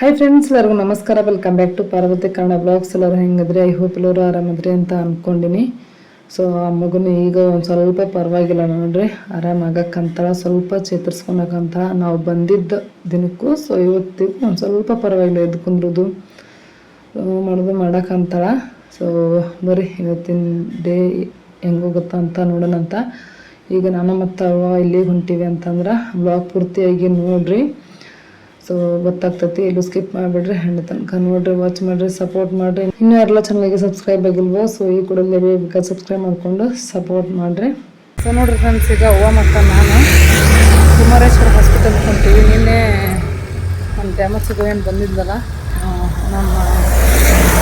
Hi friends ಎಲ್ಲರಿಗೂ ನಮಸ್ಕಾರ. Welcome back to Parvathi Kannada blogs ಎಲ್ಲರೂ ಹೆಂಗಿದ್ರೆ? ಐ ಹೋಪ್ ಎಲ್ಲರೂ ಆರಾಮದ್ರಿ ಅಂತ ಅಂದ್ಕೊಂಡಿನಿ ಸೊ ಆ ಮಗುನ ಈಗ ಒಂದು ಸ್ವಲ್ಪ ಪರವಾಗಿಲ್ಲ ನೋಡ್ರಿ. ಆರಾಮಾಗಕ್ಕಂತಾಳ ಸ್ವಲ್ಪ ಚೇತರಿಸ್ಕೊಳಕಂತ ನಾವು ಬಂದಿದ್ದ ದಿನಕ್ಕೂ. ಸೊ ಇವತ್ತಿಗೂ ಒಂದು ಸ್ವಲ್ಪ ಪರವಾಗಿಲ್ಲ ಎದ್ದು ಕುಂದ್ರದು ಮಾಡೋದು ಮಾಡಕ್ಕಂತಾಳ ಸೊ ಬರ್ರಿ ಇವತ್ತಿನ ಡೇ ಹೆಂಗೋಗುತ್ತ ಅಂತ ನೋಡೋಣ ಅಂತ. ಈಗ ನಾನು ಮತ್ತು ಅವ್ವ ಇಲ್ಲಿಗೆ ಹೊಂಟೀವಿ ಅಂತಂದ್ರೆ ಬ್ಲಾಗ್ ಪೂರ್ತಿಯಾಗಿ ನೋಡ್ರಿ. ಸೊ ಗೊತ್ತಾಗ್ತೈತಿ ಎಲ್ಲೂ ಸ್ಕಿಪ್ ಮಾಡಿಬಿಡ್ರಿ, ಹೆಣ್ಣು ತನಕ ನೋಡ್ರಿ ವಾಚ್ ಮಾಡ್ರಿ ಸಪೋರ್ಟ್ ಮಾಡ್ರಿ. ಇನ್ನೂ ಎಲ್ಲ ಚಾನಲ್ಗೆ ಸಬ್ಸ್ಕ್ರೈಬ್ ಆಗಿಲ್ವೋ ಸೊ ಈ ಕೂಡಲೇ ಸಬ್ಸ್ಕ್ರೈಬ್ ಮಾಡಿಕೊಂಡು ಸಪೋರ್ಟ್ ಮಾಡ್ರಿ. ಸೊ ನೋಡ್ರಿ ಫ್ರೆಂಡ್ಸ್ ಈಗ ಅವ್ವ ಮತ್ತು ನಾನು ಕುಮಾರೇಶ್ವರ ಹಾಸ್ಪಿಟಲ್ ಕೊಂತೀವಿ ನಿನ್ನೆ ನಮ್ಮ ಡ್ಯಾಮಸಿಗೆ ಏನು ಬಂದಿದ್ದಲ್ಲ ನಮ್ಮ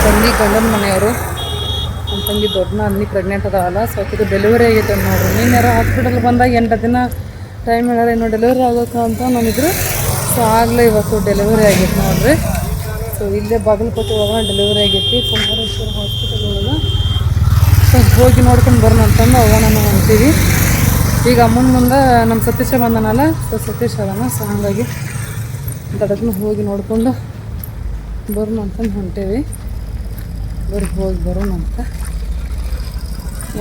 ತಂಗಿ ಗಂಡನ ಮನೆಯವರು ನಮ್ಮ ತಂಗಿ ದೊಡ್ಡ ಅಲ್ಲಿ ಪ್ರೆಗ್ನೆಂಟ್ ಅದಾವಲ್ಲ ಸೊ ಇದು ಡೆಲಿವರಿ ಆಗೈತೆ ನೋಡ್ರಿ. ನಿನ್ನೆ ಹಾಸ್ಪಿಟಲ್ ಬಂದಾಗ ಎಂಟು ದಿನ ಟೈಮ್ ಹೇಳಾರೆ ಇನ್ನೂ ಡೆಲಿವರಿ ಆಗೋಕೆ ಅಂತ ನಮ್ಮಿದ್ರು ಸೊ ಆಗಲೇ ಇವತ್ತು ಡೆಲಿವರಿ ಆಗೈತೆ ನೋಡ್ರಿ. ಸೊ ಇಲ್ಲೇ ಬಾಗಲಕೋಟೆ ಒಳಗೆ ಡೆಲಿವರಿ ಆಗೈತಿ ಕುಮಾರೇಶ್ವರ ಹಾಸ್ಪಿಟಲ್ ಒಳಗೆ ಸೊ ಹೋಗಿ ನೋಡ್ಕೊಂಡು ಬರೋಣ ಅಂತಂದು ಅವ ನಾನು ಅಂತೀವಿ. ಈಗ ಅಮ್ಮನ ಮುಂದೆ ನಮ್ಮ ಸತೀಶ ಬಂದನಲ್ಲ? ಸೊ ಸತೀಶ್ ಅದನ. ಸೊ ಹಾಗಾಗಿ ದಡಕ್ನ ಹೋಗಿ ನೋಡಿಕೊಂಡು ಬರೋಣ ಅಂತಂದು ಹೊಂಟೇವಿ. ಬರ್ರಿ ಹೋಗಿ ಬರೋಣ ಅಂತ.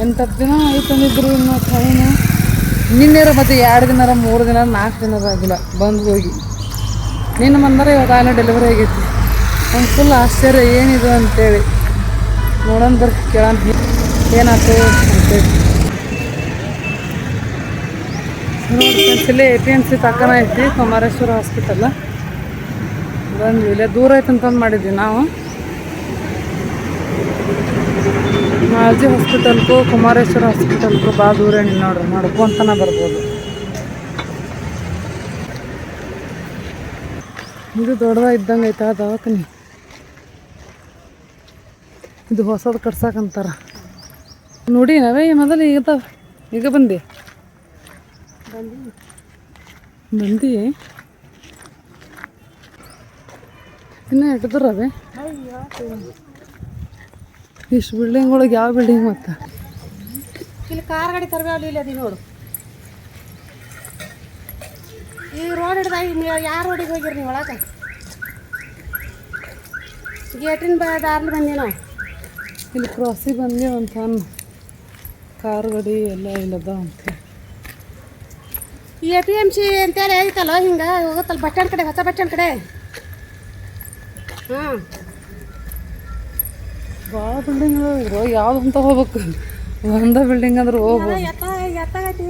ಎಂಟತ್ತು ದಿನ ಆಯ್ತಂದಿದ್ರು ಇನ್ನೂ ಟೈಮು ನಿನ್ನೆರ ಮತ್ತೆ ಎರಡು ದಿನ ಮೂರು ದಿನ ನಾಲ್ಕು ದಿನ ಆಗಿಲ್ಲ. ಬಂದು ಹೋಗಿ. ನಿನ್ನ ಬಂದರೆ ಇವಾಗ ಡೆಲಿವರಿ ಆಗೈತಿ. ಒಂದು ಫುಲ್ ಆಶ್ಚರ್ಯ, ಏನಿದು ಅಂತೇಳಿ. ನೋಡೋಣ ಬರ್ರಿ, ಕೇಳೋಣ. ಏನಾಯ್ತು ಅಂತೇಳಿ. ಇಲ್ಲೇ ಎ ಪಿ ಎಂ ಸಿ ತಕ್ಕನ ಐತಿ ಕುಮಾರೇಶ್ವರ ಹಾಸ್ಪಿಟಲ್ ಬಂದ್ವಿ, ಇಲ್ಲೇ ದೂರ ಐತೆ ಅಂತಂದು ಮಾಡಿದ್ವಿ ನಾವು. ಮಾಜಿ ಹಾಸ್ಪಿಟಲ್ಗೂ ಕುಮಾರೇಶ್ವರ ಹಾಸ್ಪಿಟಲ್ಗೂ ಭಾಳ ದೂರ ಏನಿಲ್ಲ ನೋಡ್ರಿ ನಡ್ಕೊಂತನ ಬರ್ಬೋದು. ಇದು ದೊಡ್ಡದ ಇದ್ದಂಗೆ ಐತೆ ದವಾಖಾನೆ. ಇದು ಹೊಸದು ಕಟ್ಸಕಂತಾರ ನೋಡಿ, ನಾವೇ ಮೊದಲು ಈಗ ತಾವ ಈಗ ಬಂದಿ? ಬಂದಿ. ಇನ್ನು ಇಟ್ಟದ್ರವೆ ಇಷ್ಟು ಬಿಲ್ಡಿಂಗ್ ಒಳಗೆ ಯಾವ ಬಿಲ್ಡಿಂಗ್ ಮತ್ತೆ? ಇಲ್ಲಿ ಕಾರ್ ಗಾಡಿ ತರಬೇಡ ಇಲ್ಲಿ ಅದಿ ನೋಡು. ಈ ರೋಡ್ ಹಿಡ್ದಾಗ ನೀವು ಯಾರು ರೋಡಿಗೆ ಹೋಗಿರಿ ನೀವು ಒಳಗೆ? ಗೇಟಿನ ದಾರ್ಲಿ ಬಂದಿ ನಾವು. ಇಲ್ಲಿ ಕ್ರಾಸಿಗೆ ಬಂದ್ವಿ ಅಂತ ಅನ್ನ ಕಾರ್ ಗಡಿ ಎಲ್ಲ ಇಲ್ಲದ ಅಂತ ಎ ಪಿ ಎಂ ಸಿ ಅಂತೇಳಿ ಐತಲ್ಲ ಹಿಂಗೆ? ಹೋಗುತ್ತಲ್ಲ ಬಸ್ ಸ್ಟ್ಯಾಂಡ್ ಕಡೆ ಹೊಸ ಬಸ್ ಸ್ಟ್ಯಾಂಡ್ ಕಡೆ? ಹಾಂ. ಭಾಳ ಬಿಲ್ಡಿಂಗ್ ಯಾವ್ದು ಅಂತ ಹೋಗ್ಬೇಕು. ಒಂದ ಬಿಲ್ಡಿಂಗ್ ಅಂದ್ರೆ ಹೋಗ್ಬೋದು. ಎತ್ತ ಎತ್ತಾಗೈತಿ?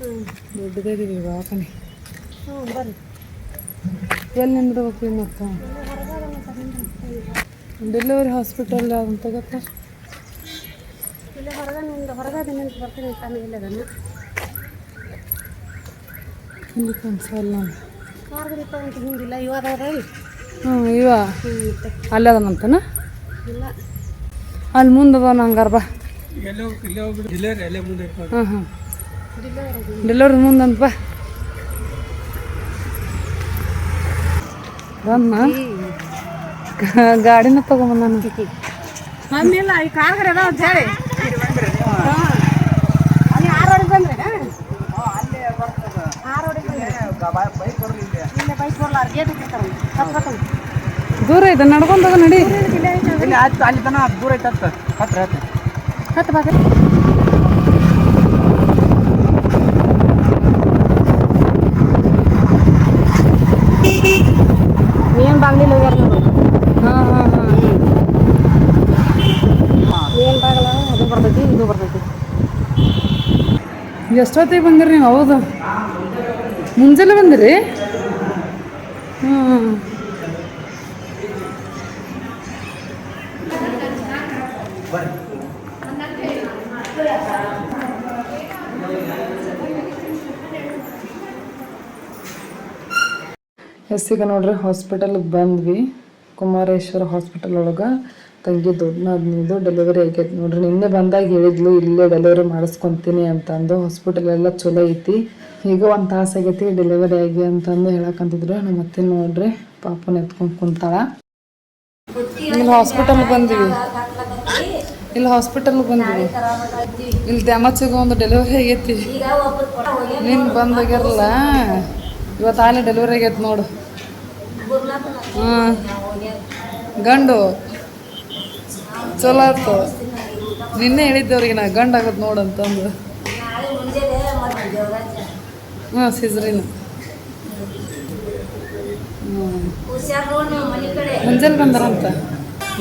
ದೊಡ್ಡದಾಗಿದೆ ಬರ್ರಿ. ಎಲ್ಲಿ ನಿಂದ್ರಬೇಕು ಮತ್ತು ಡೆಲಿವರಿ ಹಾಸ್ಪಿಟಲ್ ಯಾವ್ದಂತ ಗೊತ್ತಾ? ಇಲ್ಲಿ ಹೊರಗೆ ನಿಂದು ನಿಂತು ಬರ್ತೀನಿ ಅಂತ ಇಲ್ಲ ಅದನ್ನು. ಹ್ಞೂ ಇವ. ಅಲ್ಲಿ ಅದನಂತನ ಇಲ್ಲ. ಅಲ್ಲಿ ಮುಂದೆ ಬಾ ಹಂಗಾರ ಬಾ. ಹಾಂ ಹಾಂ ಡೆಲಿವರಿ ಮುಂದಂತ ಬಾ. ಬಂದ ಗಾಡಿನ ತಗೊಂಬಂದ ನಮ್ಮಿಲ್ಲ ಈ ಕಾರ್ ಅಂತ ಹೇಳಿ. ಬೈಕ್ ದೂರ ಐತೆ ನಡ್ಕೊಂಡ್ ನಡಿ. ಅಲ್ಲಿ ತನ ದೂರ ಐತೆ ಹತ್ತು ಹತ್ರ ಹತ್ತು. ಹತ್ತು ಬಾಗ ಬಾಗ್ಲಿಲ್ಲ ಹೋಗ್ಯಾರ ಹಾಂ ಹಾಂ ಹಾಂ. ಏನು ಬಾಗಲ್ಲ ಅದು ಬರ್ತೈತಿ ಇದು ಬರ್ತೈತಿ. ಎಷ್ಟೊತ್ತಿಗೆ ಬಂದಿರಿ ನೀವು? ಹೌದು. ಮುಂಜಾನೆ ಬಂದಿರಿ? ಹಾಂ ಎಸ್ಸಿಗೆ ನೋಡ್ರಿ ಹಾಸ್ಪಿಟಲ್ಗೆ ಬಂದ್ವಿ. ಕುಮಾರೇಶ್ವರ ಹಾಸ್ಪಿಟಲ್ ಒಳಗೆ. ತಂಗಿ ದೊಡ್ಡ ಹದಿನೈದು ಡೆಲಿವರಿ ಆಗೈತೆ ನೋಡ್ರಿ. ನಿನ್ನೆ ಬಂದಾಗ ಹೇಳಿದ್ಲು, ಇಲ್ಲೇ ಡೆಲಿವರಿ ಮಾಡಿಸ್ಕೊತೀನಿ ಅಂತಂದು. ಹಾಸ್ಪಿಟಲ್ ಎಲ್ಲ ಚಲೋ ಐತಿ. ಈಗ ಒಂದು ತಾಸು ಆಗೈತಿ ಡೆಲಿವರಿ ಆಗಿ ಅಂತಂದು ಹೇಳಕಂತಿದ್ರು. ನಮ್ಮ ಅತ್ತೆ ನೋಡ್ರಿ, ಪಾಪನ ಎತ್ಕೊಂಡು ಕುಂತಾಳ. ಇಲ್ಲಿ ಹಾಸ್ಪಿಟಲ್ ಬಂದ್ವಿ. ಇಲ್ಲಿ ಹಾಸ್ಪಿಟಲ್ ಬಂದ್ವಿ. ಇಲ್ಲಿ ದ್ಯಾಮಚ್ಚಿಗೆ ಒಂದು ಡೆಲಿವರಿ ಆಗೈತಿ. ನೀನು ಬಂದಾಗ್ಯಾರಲ್ಲ ಇವತ್ತು ಡೆಲಿವರಿ ಆಗೈತೆ ನೋಡು. ಹಾಂ ಗಂಡು. ಚಲೋ ಆಯ್ತು. ನಿನ್ನೆ ಹೇಳಿದ್ದವ್ರಿಗೆ ನಾ ಗಂಡು ಆಗತ್ತೆ ನೋಡು ಅಂತಂದು. ಹಾಂ ಸಿಜ್ರಿನ ಮುಂಜಾನೆ ಬಂದಾರಂತ.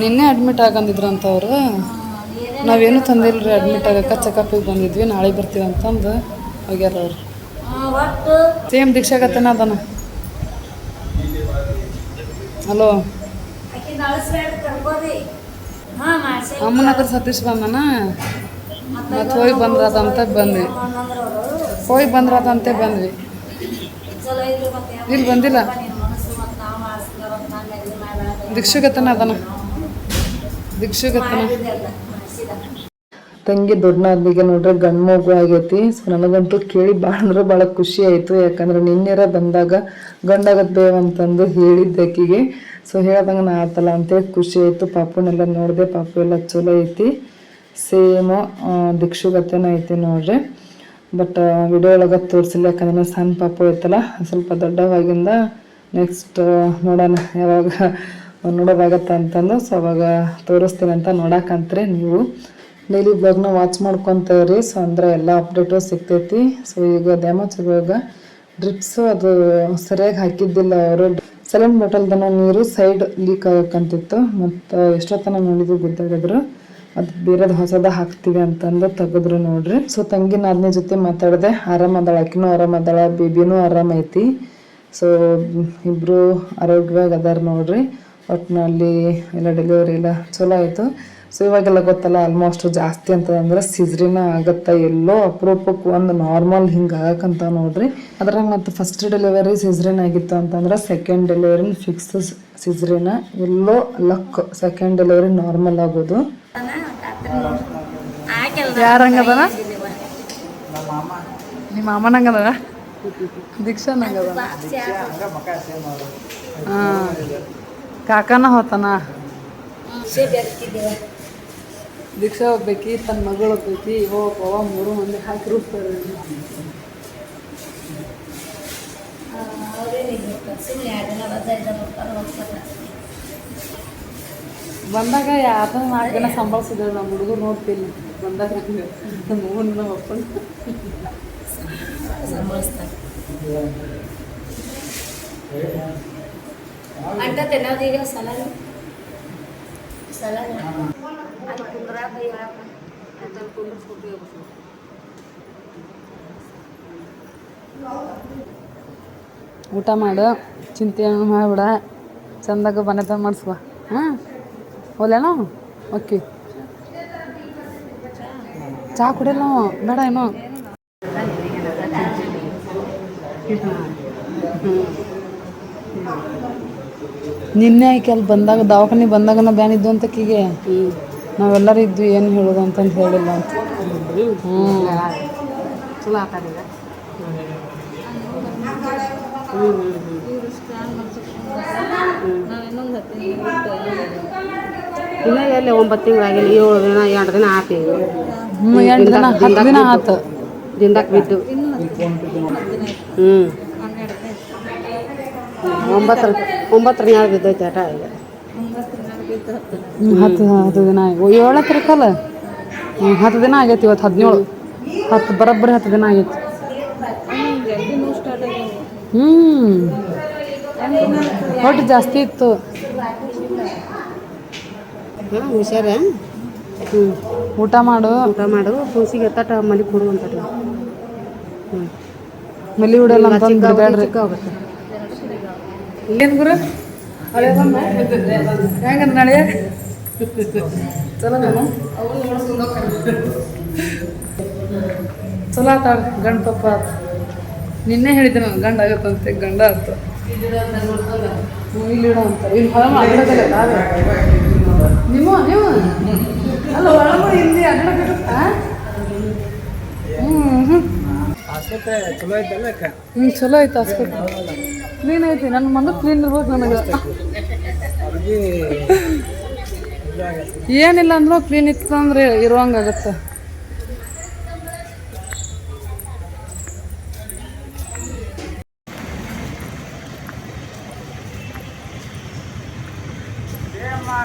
ನಿನ್ನೆ ಅಡ್ಮಿಟ್ ಆಗಂದಿದ್ರಂತ ಅವರು. ನಾವೇನು ರೀ ಅಡ್ಮಿಟ್ ಆಗಕ್ಕೆ ಚೆಕಪ್ಪಿಗೆ ಬಂದಿದ್ವಿ, ನಾಳೆ ಬರ್ತೀವಿ ಅಂತಂದು ಹೋಗ್ಯಾರ ಅವ್ರು. ಸೇಮ್ ದೀಕ್ಷಾಗತ್ತನ ಅದನ. ಹಲೋ. ಅಮ್ಮನ ಹತ್ರ ಸತೀಶ್ ಬಂದನ? ಮತ್ತು ಹೋಗಿ ಬಂದ್ರದಂತ ಬಂದ್ವಿ. ಹೋಗಿ ಬಂದ್ರದಂತೆ ಬಂದ್ವಿ. ಇಲ್ಲಿ ಬಂದಿಲ್ಲ. ದೀಕ್ಷುಗತನ ಅದನ. ದೀಕ್ಷುಗತನ. ತಂಗಿ ದೊಡ್ಡನಾದ್ಮಿಗೆ ನೋಡ್ರೆ ಗಂಡು ಮಗು ಆಗೈತಿ. ಸೊ ನನಗಂತೂ ಕೇಳಿ ಭಾಳ ಅಂದ್ರೆ ಭಾಳ ಖುಷಿ ಆಯಿತು. ಯಾಕಂದ್ರೆ ನಿನ್ನೆರ ಬಂದಾಗ ಗಂಡಾಗತ್ತೆ ಅಂತಂದು ಹೇಳಿದ್ದೆ ಆಕಿಗೆ ಸೊ ಹೇಳ್ದಂಗೆ ನಾ ಆತಲ್ಲ ಅಂತೇಳಿ ಖುಷಿ ಆಯಿತು. ಪಾಪುನೆಲ್ಲ ನೋಡಿದೆ ಪಾಪು ಎಲ್ಲ ಚಲೋ ಐತಿ. ಸೇಮು ದಿಕ್ಷುಗತೆನ ಐತಿ ನೋಡ್ರಿ. ಬಟ್ ವಿಡಿಯೋ ಒಳಗೆ ತೋರಿಸಿಲ್ಲ. ಯಾಕಂದ್ರೆ ಸಣ್ಣ ಪಾಪು ಐತಲ್ಲ, ಸ್ವಲ್ಪ ದೊಡ್ಡವಾಗಿಂದ ನೆಕ್ಸ್ಟ್ ನೋಡೋಣ ಯಾವಾಗ, ನೋಡೋದಾಗತ್ತೆ ಅಂತಂದು. ಸೊ ಅವಾಗ ತೋರಿಸ್ತೀನಿ ಅಂತ ನೋಡಕ್ಕಂತ್ರೆ ನೀವು. ಡೈಲಿ ಬ್ಲಾಗ್ನ ವಾಚ್ ಮಾಡ್ಕೊತೇವ್ರಿ. ಸೊ ಅಂದ್ರೆ ಎಲ್ಲ ಅಪ್ಡೇಟು ಸಿಗ್ತೈತಿ. ಸೊ ಈಗ ಡ್ಯಾಮೇಜ್ ಇವಾಗ ಡ್ರಿಪ್ಸು ಅದು ಸರಿಯಾಗಿ ಹಾಕಿದ್ದಿಲ್ಲ ಅವರು. ಸೆಲೆಂಟ್ ಬಾಟಲ್ದನ ನೀರು ಸೈಡ್ ಲೀಕ್ ಆಗಕ್ಕಂತಿತ್ತು. ಮತ್ತು ಎಷ್ಟೊತ್ತನ ನೋಡಿದ್ರು ಗೊತ್ತಾಗಿದ್ರು. ಅದು ಬೇರೆದು ಹೊಸದ ಹಾಕ್ತೀವಿ ಅಂತಂದು ತೆಗೆದ್ರು ನೋಡ್ರಿ. ಸೊ ತಂಗಿ ನಾದ್ನಿ ಜೊತೆ ಮಾತಾಡಿದೆ. ಆರಾಮದಾಳ ಆಕಿನೂ ಆರಾಮದಾಳ ಬೇಬಿನೂ ಆರಾಮೈತಿ ಸೊ ಇಬ್ಬರು ಆರೋಗ್ಯವಾಗಿ ಅದಾರ ನೋಡ್ರಿ. ಒಟ್ಟಿನಲ್ಲಿ ಎಲ್ಲ ಡೆಲಿವರಿ ಎಲ್ಲ ಚಲೋ ಆಯಿತು. ಸೊ ಇವಾಗೆಲ್ಲ ಗೊತ್ತಲ್ಲ ಆಲ್ಮೋಸ್ಟ್ ಜಾಸ್ತಿ ಅಂತಂದ್ರೆ ಸಿಜ್ರಿನ ಆಗತ್ತ ಎಲ್ಲೋ ಅಪರೂಪಕ್ಕೆ ಒಂದು ನಾರ್ಮಲ್ ಹಿಂಗೆ ಆಗಕ್ಕಂತ ನೋಡ್ರಿ. ಅದ್ರಾಗ ಮತ್ತು ಫಸ್ಟ್ ಡೆಲಿವರಿ ಸಿಜ್ರಿನ್ ಆಗಿತ್ತು ಅಂತಂದ್ರೆ ಸೆಕೆಂಡ್ ಡೆಲಿವರಿ ಫಿಕ್ಸ್ ಸಿಜ್ರಿನ ಎಲ್ಲೋ ಲಕ್ ಸೆಕೆಂಡ್ ಡೆಲಿವರಿ ನಾರ್ಮಲ್ ಆಗೋದು. ಯಾರಂಗದನ ನಿಮ್ಮ ಮಾಮನಂಗದ ದೀಕ್ಷಾ ನಂಗದ ಹಾಂ. ಕಾಕನ ಹೋತನ? ದೀಕ್ಷಾ ಹೋಗ್ಬೇಕಿ ತನ್ನ ಮಗಳು ಹೋಗ್ಬೇಕಿ ಓ ಪವ ಮೂರು ಮಂದಿ ಹಾಕಿ ರೂಪ್ತಾರೆ. ಬಂದಾಗ ಯಾರನ್ನ ನಾಲ್ಕು ಜನ ಸಂಭಾಳಿಸಿದ್ರು ನಮ್ಮ ಹುಡುಗರು ನೋಡ್ತೀನಿ ಬಂದಾಗ ನಮ್ಮ ಹೂವನ್ನ ನಮ್ಮ ಅಪ್ಪನ ಅಂಟ ತಿನ್ನೋದೀಗ ಸಲಾಡ್ ಸಲಾಡ್ ಊಟ ಮಾಡು, ಚಿಂತೆ ಮಾಡಿಬಿಡ. ಚಂದಾಗ ಬನೆತ ಮಾಡಿಸುವ ಹಾಂ? ಹೋಲೇನೋ ಓಕೆ. ಚಹಾ ಕುಡಿಯಲ್ಲ? ಬೇಡ ಏನೋ ನಿನ್ನೆ ಆಯ್ಕೆ ಅಲ್ಲಿ ಬಂದಾಗ ದವಾಖಾನೆ ಬಂದಾಗ ಬ್ಯಾನ್ ಇದ್ದು ಅಂತ ನಾವೆಲ್ಲರೂ ಇದ್ವಿ ಏನು ಹೇಳೋದು ಅಂತಂದು ಹೇಳಿಲ್ಲ ಅಂತ. ಹ್ಞೂ ಚಲೋ ಇನ್ನ ಎಲ್ಲಿ ಒಂಬತ್ತು ತಿಂಗಳಾಗಿಲ್ಲ ಏಳು ದಿನ ಎರಡು ದಿನ ಆತು ಈಗ. ಹ್ಞೂ ಎಂಟು ದಿನ ಹತ್ತು ದಿನ ಆತು. ದಿಂಡಕ್ಕೆ ಬಿದ್ದು ಹ್ಞೂ ಒಂಬತ್ತರ ಒಂಬತ್ತರ ಬಿದ್ದೈತೆ ಆಟ ಈಗ. ಹತ್ತು ಹತ್ತು ದಿನ ಏಳು ಹತ್ತಿರಕ್ಕಲ್ಲ ಹ್ಞೂ ಹತ್ತು ದಿನ ಆಗೈತಿ ಇವತ್ತು ಹದಿನೇಳು. ಹತ್ತು ಬರೋಬ್ಬರಿ ಹತ್ತು ದಿನ ಆಗೈತಿ. ಹ್ಞೂ ಒಟ್ಟು ಜಾಸ್ತಿ ಇತ್ತು. ಹಾಂ ಹುಷಾರ? ಹ್ಞೂ ಊಟ ಮಾಡು. ಊಟ ಮಾಡು. ಕೂಸಿಗೆ ತಟ ಮಲಿ ಕೊಡು ಅಂತ ಹ್ಞೂ ಮಲ್ಲಿ ಉಡಲ್ಲ ಅಂತ ಬೇಡ್ರಿ ಏನು ಗುರು? ಹೆಂಗ ನಾಳೆ ಚಲೋ ಚಲೋ ಆತ ಗಂಡ ಪಪ್ಪ ಆತ ನಿನ್ನೆ ಹೇಳಿದ್ದೆ ನಾನು ಗಂಡ ಆಗತ್ತಂತೆ ಗಂಡ ಇಡು ಅಂತ ಇಲ್ಲಿ ತಾವೇ ನೀವು ನೀವು ಅಲ್ಲ ಒಳಗಡೆ ಇಲ್ಲಿ ಹ್ಞೂ ಹ್ಞೂ ಆಸ್ಪತ್ರೆ ಚಲೋ ಐತಲ್ಲ ಹ್ಮ್ ಹ್ಞೂ ಚಲೋ ಐತೆ ಆಸ್ಪತ್ರೆ. ಕ್ಲೀನ್ ಐತಿ ನನ್ನ ಮಂದು ಕ್ಲೀನ್ ಇರ್ಬೋದು ನನಗೆ. ಏನಿಲ್ಲ ಅಂದ್ರೆ ಕ್ಲೀನ್ ಇತ್ತು ಅಂದ್ರೆ ಇರುವಂಗಾಗತ್ತೆ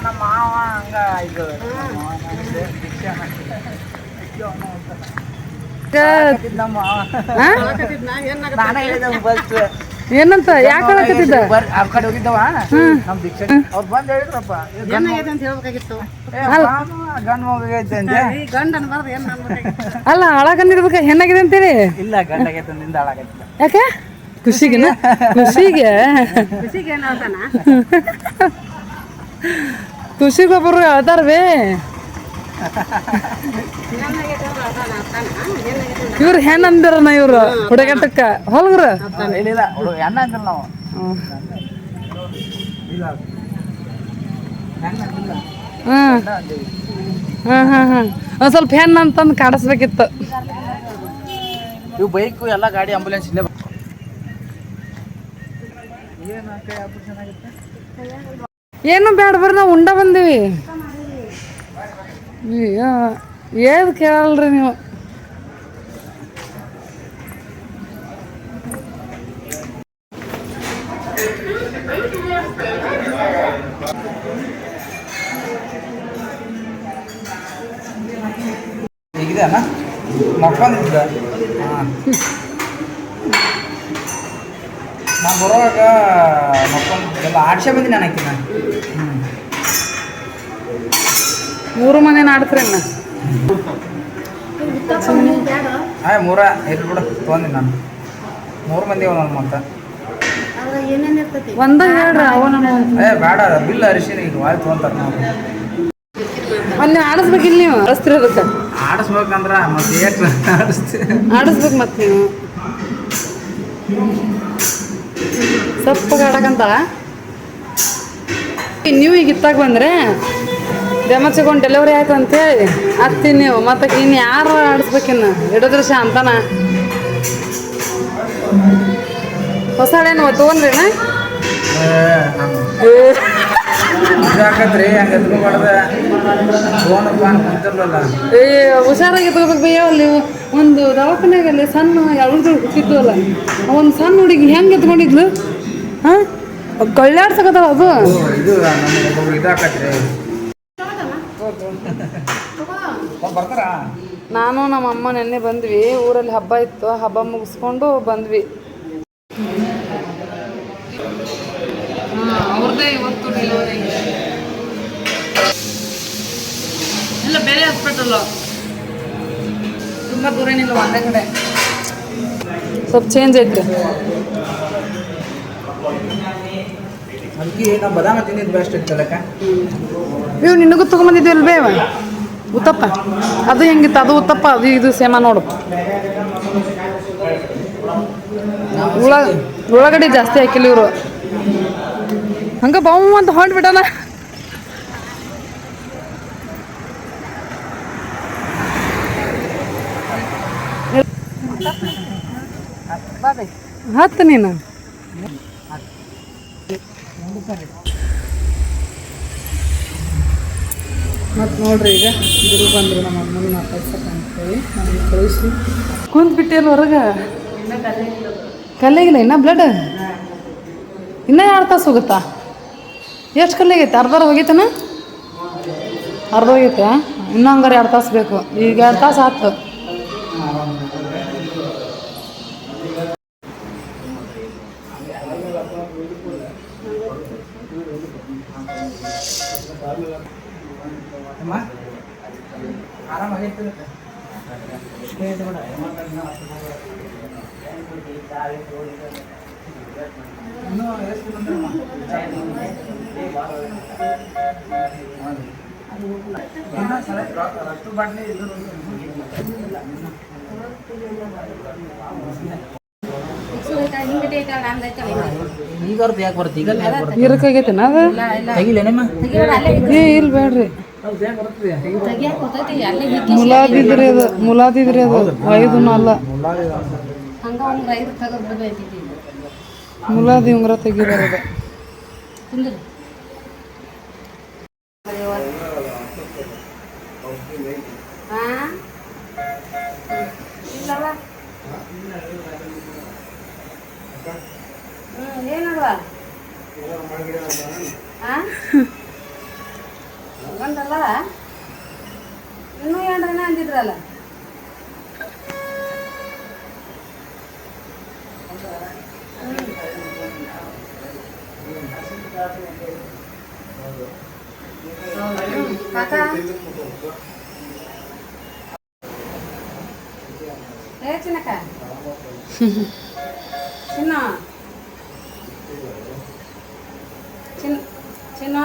ನಮ್ಮ ಮಾವ ಹಂಗ ಇದು. ನಮ್ಮ ಮಾವ ಬಸ್. ಏನಂತ? ಯಾಕೆ ಹೇಳಕತ್ತಿದ್ದ? ಆ ಕಡೆ ಹೋಗಿದ್ದವ. ನಮ್ ಅವ್ರು ಬಂದ್ ಹೇಳಿದ್ರಪ್ಪ. ಗಂಡ್ ಅಂದೆ. ಅಲ್ಲ ಹಾಳಾಗಂದಿರ್ಬೇಕ? ಹೆಣ್ಣಾಗಿದೆ ಅಂತೀರಿ? ಇಲ್ಲ ಯಾಕೆ? ಖುಷಿಗೆನ ಖುಷಿಗೆ ಖುಷಿಗೊಬ್ಬರು ಹೇಳ್ತಾರ ಬೇ ಹೆಣ್ಣ ಅಂದಿರ ಇವ್ರು ಅಂದಿರನ ಇವ್ರು ಹುಡುಗಟ್ಟಕ್ಕ ಹೊಲ್ಗ್ರ ಹೆಣ್ಣ ಹೆಣ್ಣ ಒಂದ್ ಸ್ವಲ್ಪ ಹೆಣ್ ಅಂತಂದು ಕಾಡಿಸ್ಬೇಕಿತ್ತು. ಇವು ಬೈಕು ಎಲ್ಲ ಗಾಡಿ ಆಂಬುಲೆನ್ಸ್ ಇಲ್ಲೇ ಏನು ಬೇಡ ಬರ್ರಿ ನಾವು ಉಂಡ ಬಂದೀವಿ. ಏದ್ ಕೇಳಲ್ರಿ ನೀವು ಹೇಗಿದೆ ಅಣ್ಣ ಮಕ್ಕೊಂಡಿದ್ದ ಹಾಂ ನಾನು ಬರುವಾಗ ಮಕ್ಕೊಂಡಿದ್ದೆಲ್ಲ ಆಡ್ಸೆ ಬಂದಿನಿ ನಾನು ಆಕಿನ ಹ್ಞೂ ಮೂರು ಮನೆ ನಾಡ್ತ್ರೇನ ಆಯ್ ಮೂರ ಎಲ್ಲಿ ಬಿಡ. ತೊಗೊಂಡಿ ನಾನು. ಮೂರು ಮಂದಿ ಒಂದೊಂದು ಮತ್ತೆ ಅದ್ರ ಏನೇನು ಇರ್ತೈತಿ ಒಂದ ಹೇಳ್ರಿ. ಅವನ ಏ ಬೇಡ ಬಿಲ್ ಅರಿಶಿನ ಈಗ ವಾಯ್ ತೊಗೊಂತಾರ ನಾವು ಅಲ್ಲಿ ಆಡಿಸ್ಬೇಕಿಲ್ಲ ನೀವು? ಆಡಿಸ್ತೀರಿ ಅದಕ್ಕೆ ಆಡಿಸ್ಬೇಕಂದ್ರ ಮತ್ತೆ ಆಡಿಸ್ತೀವಿ ಆಡಿಸ್ಬೇಕು ಮತ್ತೆ ನೀವು. ಸಪ್ಪಗ ಆಡಕಂತ? ನೀವು ಈಗ ಇತ್ತಾಗ ಬಂದ್ರೆ ದೆಮಚ್ಕೊಂಡು ಡೆಲಿವರಿ ಆಯ್ತು ಅಂತೇಳಿ ಅತ್ತೀನಿ ನೀವು ಮತ್ತೆ ಇನ್ನು ಯಾರು ಆಡಿಸ್ಬೇಕಿನ್ನ ಹಿಡಿದ್ರ ಶಾಂತನ ಹೊಸ ಹಳೇನು ತೊಗೊಂಡ್ರಿನ? ಏ ಹುಷಾರಾಗಿ ತಗೋಬೇಕು ಬಯ್ಯ ಅಲ್ಲಿ ಒಂದು ದವಾಖಾನೆಗೆ ಅಲ್ಲಿ ಸಣ್ಣ ಎರಡು ಹುಟ್ಟಿತ್ತು ಅಲ್ಲ ಒಂದು ಸಣ್ಣ ಹುಡುಗಿ ಹೆಂಗೆ ಎತ್ಕೊಂಡಿದ್ಲು? ಹಾಂ? ಕಳ್ಳಾಡ್ಸಕತ್ತಲ್ಲ ಅದು ಓ, ಇದು ನಮ್ಗೆ ಒಬ್ಬೊಬ್ರು ಇದಾಕತ್ರಿ ಬರ್ತಾರಾ? ನಾನು ನಮ್ಮ ಅಮ್ಮ ನೆನ್ನೆ ಬಂದ್ವಿ ಊರಲ್ಲಿ ಹಬ್ಬ ಇತ್ತು ಹಬ್ಬ ಮುಗಿಸ್ಕೊಂಡು ಬಂದ್ವಿ. ಅವ್ರದ್ದೇ ಇವತ್ತು ಡೆಲಿವರಿ ಇಲ್ಲ ಬೇರೆ ಹಾಸ್ಪಿಟಲ್ ತುಂಬ ದೂರ ಏನಿಲ್ಲ ಒಂದೇ ಕಡೆ. ಸ್ವಲ್ಪ ಚೇಂಜ್ ಐತೆ. ಅದಕ್ಕೆ ನಾವು ಬದಾಮ ತಿಂದಿದ್ದು ಬೆಸ್ಟ್ ಇತ್ತಲ್ಲಕ್ಕ ನೀವು ನಿನಗೂ ತೊಗೊಂಬಂದಿದ್ದೀವಿ ಬೇವ ಉತ್ತಪ್ಪ. ಅದು ಹೆಂಗಿತ್ತು? ಅದು ಉತ್ತಪ್ಪ, ಅದು ಇದು ಸೇಮ ನೋಡು. ಉಳ ಉಳ್ಳಾಗಡ್ಡಿ ಜಾಸ್ತಿ ಹಾಕಿಲ್ಲ ಇವರು. ಹಂಗ ಬಾವು ಅಂತ ಹೊಂಟ್ಬಿಟ್ಟನ ಹತ್ತು ನೀನು. ಮತ್ತು ನೋಡ್ರಿ ಈಗ ಗುರು ಬಂದರು ನಮ್ಮ ಅಮ್ಮನ ಮಾತಾಡ್ಸಕ್ಕೆ ಅಂತೇಳಿ. ನಮಗೆ ಕಳಿಸಿ. ಕುಂತ್ ಬಿಟ್ಟಿಲ್ಲ ಹೊರಗೆ? ಕಲ್ಲೆಗಿಲ್ಲ ಇನ್ನ ಬ್ಲಡ್ ಇನ್ನೂ ಎರಡು ತಾಸು ಹೋಗುತ್ತಾ? ಎಷ್ಟು ಕಲ್ಲಾಗೈತೆ ಅರ್ಧ ಹೋಗೈತನ? ಅರ್ಧ ಹೋಗೈತೆ ಇನ್ನೂ ಹಂಗಾರೆ ಎರಡು ತಾಸು ಬೇಕು. ಈಗ ಎರಡು ತಾಸು ಆಯ್ತು ಅಮ್ಮ? ಆರಾಮಾಗೈತಿ ಇನ್ನೂ ಎಷ್ಟು ಬಾಟ್ಲಿ ಇದು ಈಗ ಯಾಕೆ ಬರುತ್ತೆ? ಈಗ ತೆಗಿಲೇನಮ್ಮ? ಏ ಇಲ್ಲ ಬೇಡ್ರಿ. ಮುಲಾದಿದ್ರಿ ಅದು ಮುಲಾದಿದ್ರಿ ಅದು ಐದು ಅಲ್ಲ ಮುಲಾದಿ ಉಂಗ್ರ ತೆಗಿರೋದು ಏನಲ್ವಾ ಗಂಡಲ್ಲ ಇನ್ನೂ ಏನ್ರನ ಅಂದಿದ್ರಲ್ಲ ಕಾಕ ಏ ಚಿನ್ನಕ್ಕ ಚಿನ್ನ ಚಿನ್ನ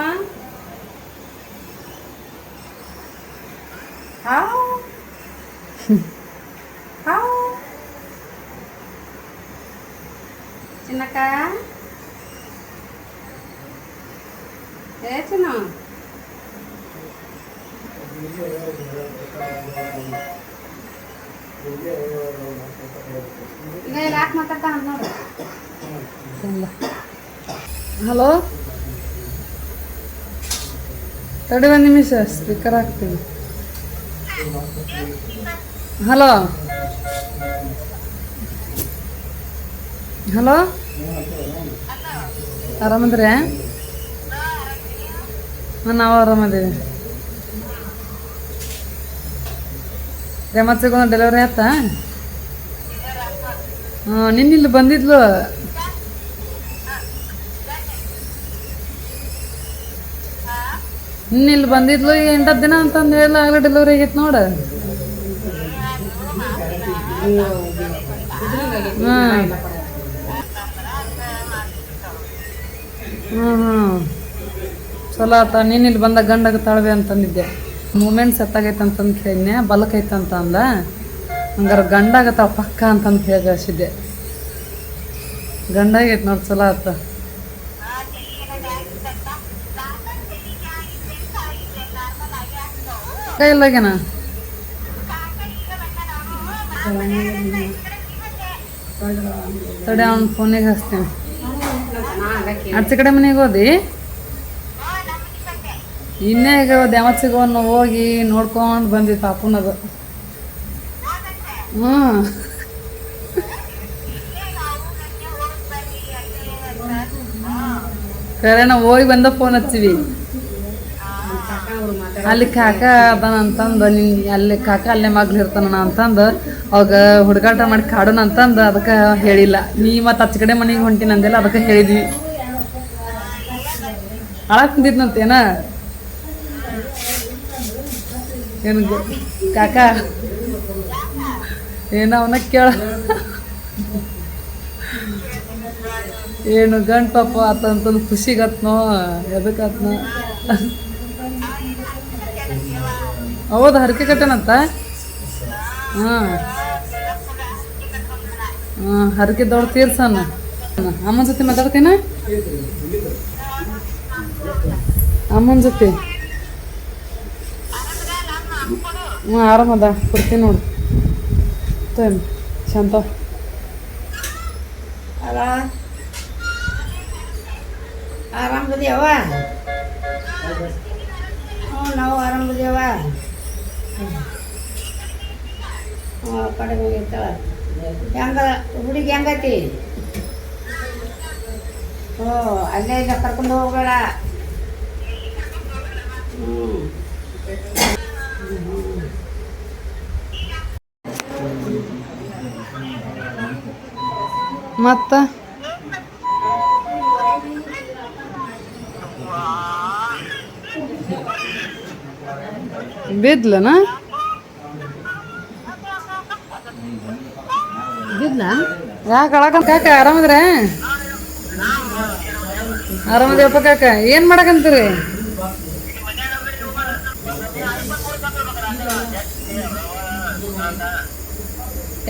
ತಡಿ ಒಂದು ನಿಮಿಷ ಸ್ಪೀಕರ್ ಹಾಕ್ತೀನಿ. ಹಲೋ ಹಲೋ ಆರಾಮದ್ರಿ? ಹಾಂ, ನಾವು ಆರಾಮದೀವಿ. ರೆಮತ್ಸಿಗೆ ಡೆಲಿವರಿ ಆಯ್ತಾ? ಹಾಂ ನಿನ್ನ ಇಲ್ಲಿ ಬಂದಿದ್ಲು ಇಲ್ಲಿ ಬಂದಿದ್ಲು ಎಂಟತ್ತು ದಿನ ಅಂತಂದು ಹೇಳ ಆಗಲೇ ಡೆಲಿವರಿ ಆಗೈತೆ ನೋಡ. ಹಾಂ ಹ್ಞೂ ಹ್ಞೂ ಚಲೋ ಆತ, ನೀನು ಇಲ್ಲಿ ಬಂದಾಗ ಗಂಡಾಗ ತಾಳ್ವೆ ಅಂತಂದಿದ್ದೆ. ಮೂಮೆಂಟ್ ಸತ್ತಾಗೈತೆ ಅಂತಂದು ಕೇಳಿದ್ನೆ ಬಲಕೈತೆ ಅಂತ ಅಂದ ಹಂಗಾರೆ ಗಂಡಾಗತ್ತಾವ ಪಕ್ಕ ಅಂತಂದು ಹೇಳಿ ಕಳ್ಸಿದ್ದೆ ಗಂಡಾಗೈತೆ ನೋಡಿ, ಚಲೋ ಆತ. ಕೈಲಾಗೇನ ತಡೆ ಅವ್ನ ಫೋನಿಗೆ ಹಚ್ತೀನಿ. ಆಚೆ ಕಡೆ ಮನೆಗೆ ಹೋದಿ? ಇನ್ನೇ ಈಗ ದ್ಯಾಮತ್ಸಿಗೋನ್ ಹೋಗಿ ನೋಡ್ಕೊಂಡು ಬಂದಿ ಪಾಪುನದು ಹ್ಞೂ ಕರೆ, ನಾವು ಹೋಗಿ ಬಂದ ಫೋನ್ ಹಚ್ಚಿವಿ. ಅಲ್ಲಿ ಕಾಕ ಅದಾನ ಅಂತಂದು ನಿನ್ ಅಲ್ಲಿ ಕಾಕ ಅಲ್ಲೇ ಮಗ್ಳು ಇರ್ತಾನ ಅಂತಂದು ಅವಾಗ ಹುಡುಗಾಟ ಮಾಡಿ ಕಾಡೋಣ ಅಂತಂದು ಅದಕ್ಕೆ ಹೇಳಿಲ್ಲ. ನೀ ಮತ್ತು ಹಚ್ಚ ಕಡೆ ಮನೆಗೆ ಹೊಂಟಿನ ಅಂದಿಲ್ಲ ಅದಕ್ಕೆ ಹೇಳಿದ್ವಿ. ಅಳಕ್ ಕುಂದಿದ್ನಂತೇನ? ಏನು ಕಾಕ? ಏನ ಅವನ ಕೇಳ? ಏನು ಗಂಟಪ್ಪ ಪಾಪ ಆತಂತಂದು ಖುಷಿಗತ್ನೋ ಎದಕ್ಕತ್ನೋ ಹೌದು, ಹರಕೆ ಕಟ್ಟನಂತ? ಹಾಂ. ಹಾಂ, ಹರಕೆ ದೊಡ್ಡ ತೀರ್ಸನ ಅಮ್ಮನ ಜೊತೆ ಮಾತಾಡ್ತೀನ? ಅಮ್ಮನ ಜೊತೆ? ಹ್ಞೂ ಆರಾಮದ, ಕೊಡ್ತೀನಿ ನೋಡು. ತೇನ್ ಶಾಂತ. ಆರಾಮದಿಯವ ನಾವು ಆರಾಮದಿಯವ ಕಡಿಮೆ ಆಗೈತವ ಹೆಂಗ ಹುಡುಗಿ ಹೆಂಗತಿ ಓ ಅಲ್ಲೇ ಇಲ್ಲ ಕರ್ಕೊಂಡು ಹೋಗೋಣ ಹ್ಞೂ ಮತ್ತ? ಬಿದ್ಲನ? ಬಿದ್ಲ? ಯಾಕೆ ಅಳಕಂತ ಕಾಕ ಆರಾಮದ್ರೆ? ಆರಾಮದೇವಪ್ಪ ಕಾಕ ಏನು ಮಾಡಕಂತೀರಿ?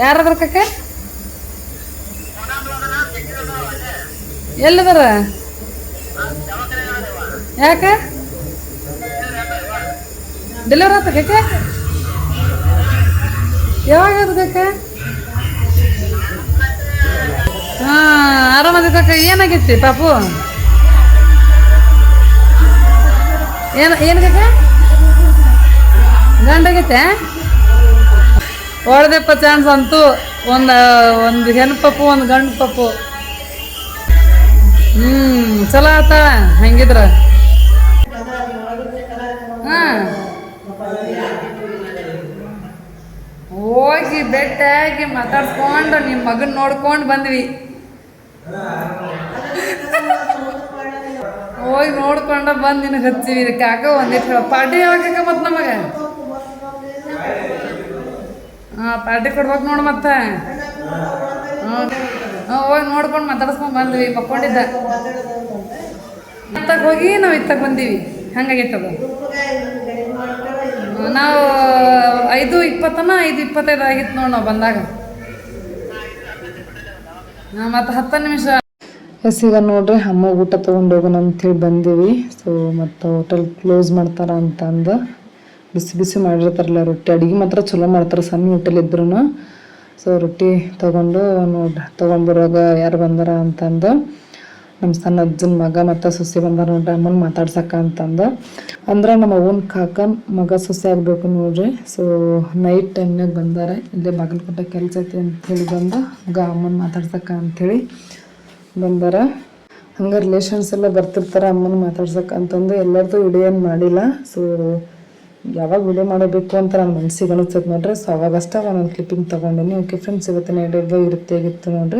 ಯಾರದ್ರ ಕಾಕ? ಎಲ್ಲದಾರ? ಯಾಕ? ಡೆಲಿವರಿ ಆತ ಕೇಕೆ ಯಾವಾಗ ಆಯ್ತು ಕಾಕ ಹಾ ಕಕ್ಕ ಏನಾಗೈತಿ ಪಾಪು? ಏನು ಏನು ಕಾಕ ಗಂಡಾಗೈತೆ ಹೊಡೆದಪ್ಪ ಚಾನ್ಸ್ ಅಂತೂ. ಒಂದು ಒಂದು ಹೆಣ್ಣು ಪಪ್ಪು ಒಂದು ಗಂಡು ಪಪ್ಪು ಹ್ಮ್, ಚಲೋ ಆತ, ಹೆಂಗಿದ್ರ. ಹಾ. ಖುಷಿಯಾಗಿ ಮಾತಾಡ್ಸ್ಕೊಂಡು ನಿಮ್ಮ ಮಗನ್ ನೋಡ್ಕೊಂಡು ಬಂದ್ವಿ. ಹೋಗಿ ನೋಡ್ಕೊಂಡ ಬಂದು ನಿನಗೆ ಹಚ್ಚಿವಿ. ಇದಕ್ಕೆ ಯಾಕ ಒಂದಿಷ್ಟು ಪಾರ್ಟಿ ಯಾವಾಗ ಮತ್ತೆ ನಮಗೆ? ಹಾಂ, ಪಾರ್ಟಿ ಕೊಡ್ಬೇಕು ನೋಡು ಮತ್ತೆ. ಹ್ಞೂ ಹೋಗಿ ನೋಡ್ಕೊಂಡು ಮಾತಾಡ್ಸ್ಕೊಂಡು ಬಂದ್ವಿ. ಮಕ್ಕೊಂಡಿದ್ದ ಇತ್ತಾಗ ಹೋಗಿ ನಾವು ಇತ್ತಕ್ಕೆ ಬಂದೀವಿ. ಹಂಗಾಗಿತ್ತದ ನಾವು ಐದು ಇಪ್ಪತ್ತನ ಐದು ಇಪ್ಪತ್ತೈದು ಆಗಿತ್ತು ನೋಡಿ ನಾವು ಬಂದಾಗ. ಮತ್ತು ಹತ್ತು ನಿಮಿಷ. ಎಸ್, ಈಗ ನೋಡ್ರಿ, ಅಮ್ಮ ಊಟ ತೊಗೊಂಡು ಹೋಗೋಣ ಅಂಥೇಳಿ ಬಂದೀವಿ. ಸೊ ಮತ್ತು ಹೋಟೆಲ್ ಕ್ಲೋಸ್ ಮಾಡ್ತಾರ ಅಂತ ಅಂದ ಬಿಸಿ ಬಿಸಿ ಮಾಡಿರ್ತಾರಲ್ಲ, ರೊಟ್ಟಿ. ಅಡುಗೆ ಮಾತ್ರ ಚಲೋ ಮಾಡ್ತಾರೆ, ಸಣ್ಣ ಹೋಟೆಲ್ ಇದ್ರೂ ಸೊ ರೊಟ್ಟಿ ತೊಗೊಂಡು ನೋಡ್ರಿ ತೊಗೊಂಡ್ಬರೋಗ ಯಾರು ಬಂದಾರ ಅಂತಂದು. ನಮ್ಮ ಸಣ್ಣ ಅಜ್ಜನ ಮಗ ಮತ್ತು ಸೊಸೆ ಬಂದಾರ ನೋಡ್ರಿ, ಅಮ್ಮನ ಮಾತಾಡ್ಸಕ್ಕ ಅಂತಂದು. ಅಂದ್ರೆ ನಮ್ಮ ಅವ್ವನ ಕಾಕ ಮಗ ಸೊಸೆ ಆಗಬೇಕು ನೋಡ್ರಿ. ಸೊ ನೈಟ್ ಟೈಮ್ನಾಗ ಬಂದಾರ, ಇಲ್ಲೇ ಬಾಗಲಕೋಟೆ ಕೆಲಸ ಐತಿ ಅಂತೇಳಿ ಬಂದು. ಮಗ ಅಮ್ಮನ ಮಾತಾಡ್ಸಕ್ಕ ಅಂಥೇಳಿ ಬಂದಾರ. ಹಂಗೆ ರಿಲೇಷನ್ಸ್ ಎಲ್ಲ ಬರ್ತಿರ್ತಾರೆ, ಅಮ್ಮನ ಮಾತಾಡ್ಸಕ್ಕೆ ಅಂತಂದು ಎಲ್ಲರದು ವಿಡಿಯೋ ಏನು ಮಾಡಿಲ್ಲ. ಸೊ ಯಾವಾಗ ವಿಡಿಯೋ ಮಾಡಬೇಕು ಅಂತ ನನ್ನ ಮನಸ್ಸಿಗೆ ಅನಿಸ್ತದೆ ನೋಡ್ರಿ. ಸೊ ಅವಾಗಷ್ಟೇ ಒಂದೊಂದು ಕ್ಲಿಪ್ಪಿಂಗ್ ತೊಗೊಂಡಿನಿ. ಓಕೆ ಫ್ರೆಂಡ್ಸ್ ಇವತ್ತಿನ ವಿಡಿಯೋ ಇರುತ್ತೆ, ಆಗಿತ್ತು ನೋಡ್ರಿ.